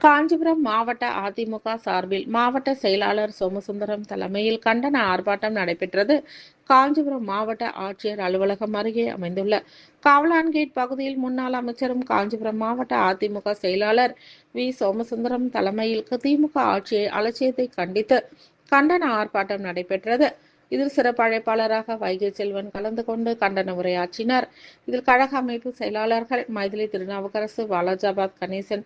காஞ்சிபுரம் மாவட்ட அதிமுக சார்பில் மாவட்ட செயலாளர் சோமசுந்தரம் தலைமையில் கண்டன ஆர்ப்பாட்டம் நடைபெற்றது. காஞ்சிபுரம் மாவட்ட ஆட்சியர் அலுவலகம் அருகே அமைந்துள்ள காவலான்கேட் பகுதியில் முன்னாள் அமைச்சரும் காஞ்சிபுரம் மாவட்ட அதிமுக செயலாளர் வி. சோமசுந்தரம் தலைமையில் திமுக ஆட்சியை அலட்சியத்தை கண்டித்து கண்டன ஆர்ப்பாட்டம் நடைபெற்றது. இதில் சிறப்பு அழைப்பாளராக வைகை செல்வன் கலந்து கொண்டு கண்டன உரையாற்றினார். இதில் கழக அமைப்பு செயலாளர்கள் மைதிலி திருநாவுக்கரசு வாலாஜாபாத் கணேசன்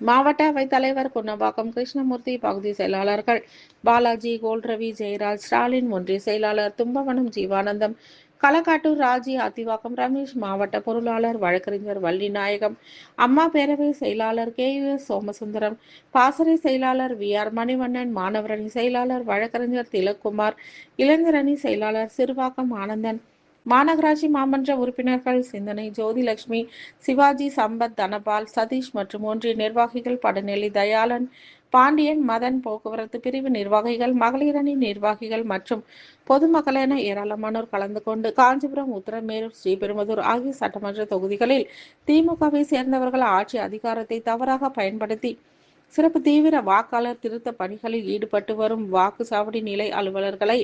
மாவட்ட அவைத் தலைவர் குன்னவாக்கம் கிருஷ்ணமூர்த்தி பகுதி செயலாளர்கள் பாலாஜி கோல்ரவி ஜெயராஜ் ஸ்டாலின் ஒன்றிய செயலாளர் தும்பவனம் ஜீவானந்தம் களக்காட்டூர் ராஜி அதிவாக்கம் ரமேஷ் மாவட்ட பொருளாளர் வழக்கறிஞர் வள்ளிநாயகம் அம்மா பேரவை செயலாளர் கே. U S. சோமசுந்தரம் பாசறை செயலாளர் வி. ஆர். மணிவண்ணன் மாணவரணி செயலாளர் வழக்கறிஞர் திலக்குமார் இளைஞரணி செயலாளர் சிறுவாக்கம் ஆனந்தன் மாநகராட்சி மாமன்ற உறுப்பினர்கள் சிந்தனை ஜோதிலட்சுமி சிவாஜி சம்பத் தனபால் சதீஷ் மற்றும் ஒன்றிய நிர்வாகிகள் படநெளி தயாளன் பாண்டியன் மதன் போக்குவரத்து பிரிவு நிர்வாகிகள் மகளிரணி நிர்வாகிகள் மற்றும் பொதுமக்கள் என ஏராளமானோர் கலந்து கொண்டு காஞ்சிபுரம் உத்தரமேரூர் ஸ்ரீபெரும்புதூர் ஆகிய சட்டமன்ற தொகுதிகளில் திமுகவை சேர்ந்தவர்கள் ஆட்சி அதிகாரத்தை தவறாக பயன்படுத்தி சிறப்பு தீவிர வாக்காளர் திருத்த பணிகளில் ஈடுபட்டு வரும் வாக்குச்சாவடி நிலை அலுவலர்களை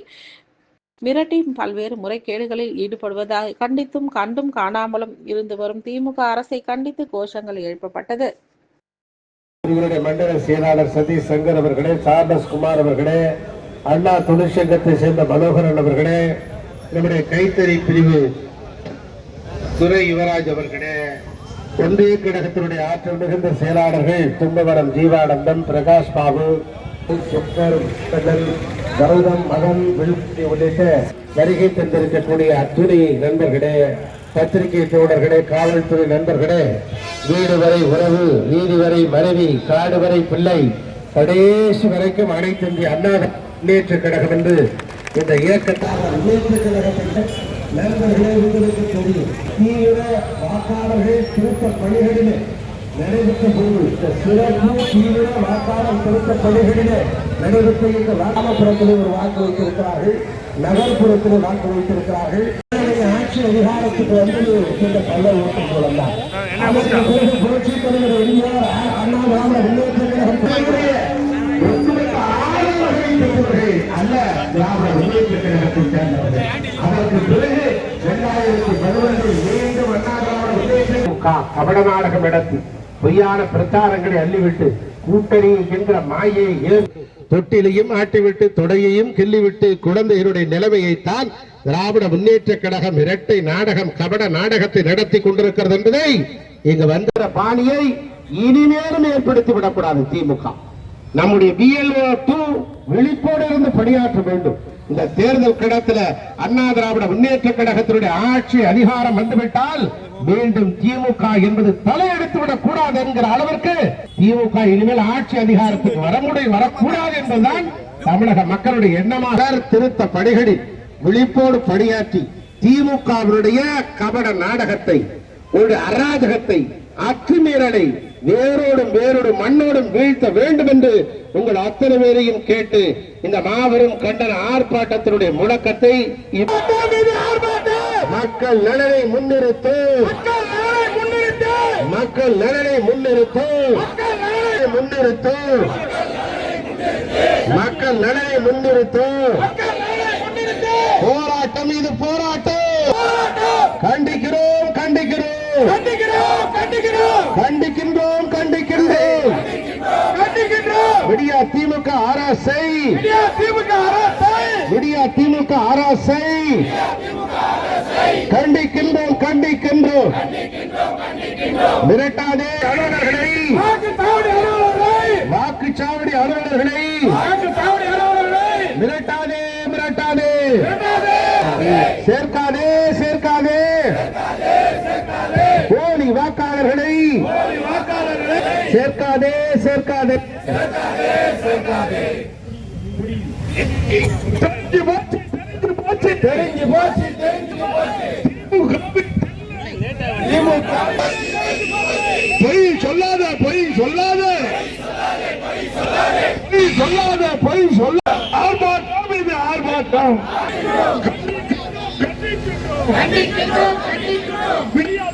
மிரட்டி பல்வேறு முறைகேடுகளில் ஈடுபடுவதாக கண்டித்தும் கண்டும் காணாமலும் இருந்து வரும் திமுக அரசை கண்டித்து கோஷங்கள் எழுப்பப்பட்டது. இவருடைய மண்டல செயலாளர் சதீஷ் சங்கர் அவர்களே சார்லஸ் குமார் அவர்களே அண்ணா தொழிற்சங்கத்தை சேர்ந்த மனோகரன் அவர்களே நம்முடைய கைத்தறி பிரிவு துரை யுவராஜ் அவர்களே ஒன்றிய கழகத்தினுடைய ஆற்றல் மிகுந்த செயலாளர்கள் தும்பவரம் ஜீவானந்தம் பிரகாஷ் பாபு கௌதம் மகன் விழுப்புரி உள்ளிட்ட வருகை தந்திருக்கக்கூடிய அத்துணை நண்பர்களே பத்திரிகை தோழர்களே காவல்துறை நண்பர்களே வீடு வரை உறவு வீதி வரை மனைவி காடு வரை பிள்ளை கடைசி வரைக்கும் அனைத்து இந்திய அண்ணா முன்னேற்ற கழகம் என்று இந்த இயக்கத்தால் முன்னேற்ற கழகத்தின் நண்பர்களே உங்களுக்கு தெரியும். தீவிர வாக்காளர்கள் திருத்த பணிகளிலே நடைபெற்ற போது இந்த சிறப்பு தீவிர வாக்காளர் திருத்த பணிகளிலே நடைபெற்ற இந்த கிராமப்புறத்திலே ஒரு வாக்கு வைத்திருக்கிறார்கள் நகர்ப்புறத்திலே வாக்கு வைத்திருக்கிறார்கள். ஆட்சி அதிகாரத்துக்கு வந்து இந்த கள்ள ஓட்டு மூலம் தான் புரட்சி தலைவர் எம்ஜிஆர் அண்ணா திராவிட முன்னேற்ற கழகம் தலைவருடைய ஒட்டுமொத்த ஆளுநர்களை பெற்றவர்கள் அல்ல திராவிட முன்னேற்ற கழகத்தை சேர்ந்தவர்கள். அதற்கு பிறகு இரண்டாயிரத்தி பதினொன்றில் மீண்டும் அண்ணா திராவிட முன்னேற்ற கபட நாடகம் நடத்தி பொய்யான பிரச்சாரங்களை அள்ளிவிட்டு கூட்டணி என்கிற மாயை தொட்டிலையும் ஆட்டிவிட்டு தொடையையும் கிள்ளிவிட்டு குழந்தைகளுடைய நிலைமையைத்தான் திராவிட முன்னேற்ற கழகம் இரட்டை நாடகம் கபட நாடகத்தை நடத்தி கொண்டிருக்கிறது என்பதை இங்கு வந்த பாணியை இனிமேலும் ஏற்படுத்தி விடக்கூடாது திமுக. நம்முடைய பிஎல்ஓ டூ விழிப்போடு இருந்து பணியாற்ற வேண்டும். இந்த தேர்தல் கடத்துல அண்ணா திராவிட முன்னேற்ற கழகத்தினுடைய ஆட்சி அதிகாரம் வந்துவிட்டால் மீண்டும் திமுக என்பது தலையெடுத்து விடக் கூடாது என்கிற அளவிற்கு திமுக இனிமேல் ஆட்சி அதிகாரத்துக்கு வர முடியும் வரக்கூடாது என்பதுதான் தமிழக மக்களுடைய எண்ணமாக. திருத்த படிகளில் விழிப்போடு பணியாற்றி திமுகவினுடைய கபட நாடகத்தை ஒரு அராஜகத்தை அத்துமீறலை வேரோடும் வேரோடும் மண்ணோடும் வீழ்த்த வேண்டும் என்று உங்கள் அத்தனை பேரையும் கேட்டு இந்த மாபெரும் கண்டன ஆர்ப்பாட்டத்தினுடைய முழக்கத்தை மக்கள் நலனை முன்னிறுத்து மக்கள் நலனை முன்னிறுத்து முன்னிறுத்து மக்கள் நலனை முன்னிறுத்து போராட்டம் இது போராட்டம். கண்டிக்கிறோம் கண்டிக்கிறோம். கண்டிக்கின்றோம் கண்டிக்கின்றோம். விடியா திமுக அரசை. விடியா திமுக அரசை. கண்டிக்கின்றோம் கண்டிக்கின்றோம். மிரட்டாதே. அலுவலர்களை. வாக்குச்சாவடி அலுவலர்களை. மிரட்டாதே. சேர்க்காதே சேர்க்காதே போலி வாக்காளர்களை சேர்க்காதே சேர்க்காதே தெரிஞ்சு போச்சு தெரிஞ்சு போச்சு தெரிஞ்சு போச்சு தெரிஞ்சு போச்சு திமுக பொய் சொல்லாத பொய் சொல்லாத பொய் சொல்லாத பொய் சொல்லாத ஆர்ப்பாட்டம் இது ஆர்ப்பாட்டம்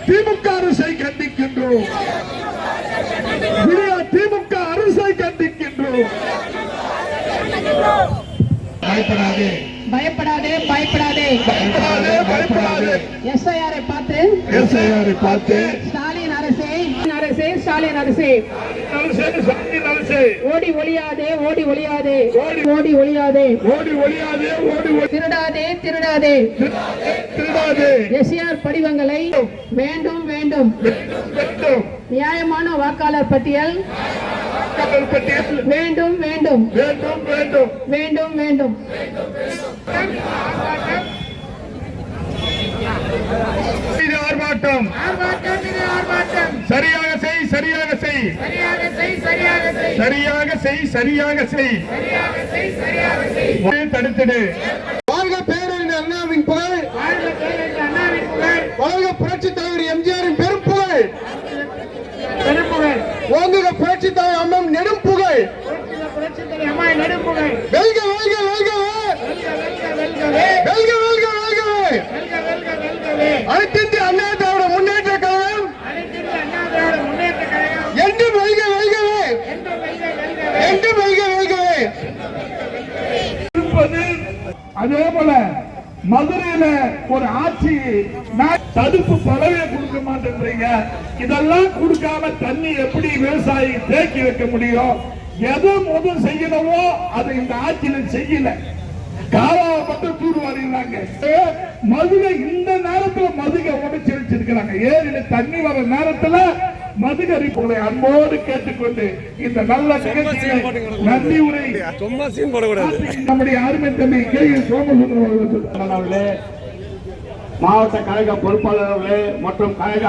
திமுக அரசை கண்டிக்கின்றோம். திமுக அரசை கண்டிக்கின்றோம். பயப்படாதே. பயப்படாதே பயப்படாதே. பயப்படாதே பயப்படாதே. எஸ்ஐஆரை பார்த்து. எஸ்ஐஆரை பார்த்து. அரசே ஸ்டாலின் அரசே ஓடி ஒளியாதே ஓடி ஒளியாதே. ஓடி ஒளியாதே. ஓடி ஒளியாதே ஓடி திருடாதே திருடாதே. திருடாதே எஸ்ஐஆர் படிவங்களை வேண்டும் வேண்டும். நியாயமான வாக்காளர் பட்டியல் வேண்டும் வேண்டும். வேண்டும் வேண்டும். வேண்டும் வேண்டும். ஆர்ப்பாட்டம். சரியாக செய் சரியாக செய். சரியாக செய் சரியாக செய். தடுத்திடு. வாழ்க பேரறிஞர் அண்ணாவின் புகழ். வாழ்க புரட்சி தலைவர் எம்ஜிஆரின் பெரும் புகழ். ஓங்குக புரட்சி தலைவர் அம்மன் நெடும் புகழ். வெல்க வெல்க வெல்கவே வெல்க வெல்க வெல்கவே அனைத்திந்திய அண்ணா திராவிட முன்னேற்ற கழகம் என்றும் வெல்க வெல்கவே என்றும் வெல்க வெல்கவே இருப்பது அதே போல மதுரையில ஒரு ஆட்சி தடுப்பு பலவே கொடுக்க மாட்டேன்றீங்க. இதெல்லாம் கொடுக்காம தண்ணி எப்படி விவசாயி தேக்கி வைக்க முடியும்? எதை முதல் செய்யணுமோ அதை இந்த ஆட்சியில செய்யல. காலாவை மட்டும் தூர்வாரிடுறாங்க மதுரை இந்த நேரத்துல மதுரை உடைச்சு வச்சிருக்கிறாங்க. ஏரியில தண்ணி வர நேரத்துல மதுகரி உங்களை அன்போடு கேட்டுக்கொண்டு இந்த நல்ல நிகழ்ச்சியை நன்றி உரை நம்முடைய அருமை தம்பி கே சோமசுந்தரம் மாவட்ட கழக பொறுப்பாளர் அவர்களே மற்றும் கழக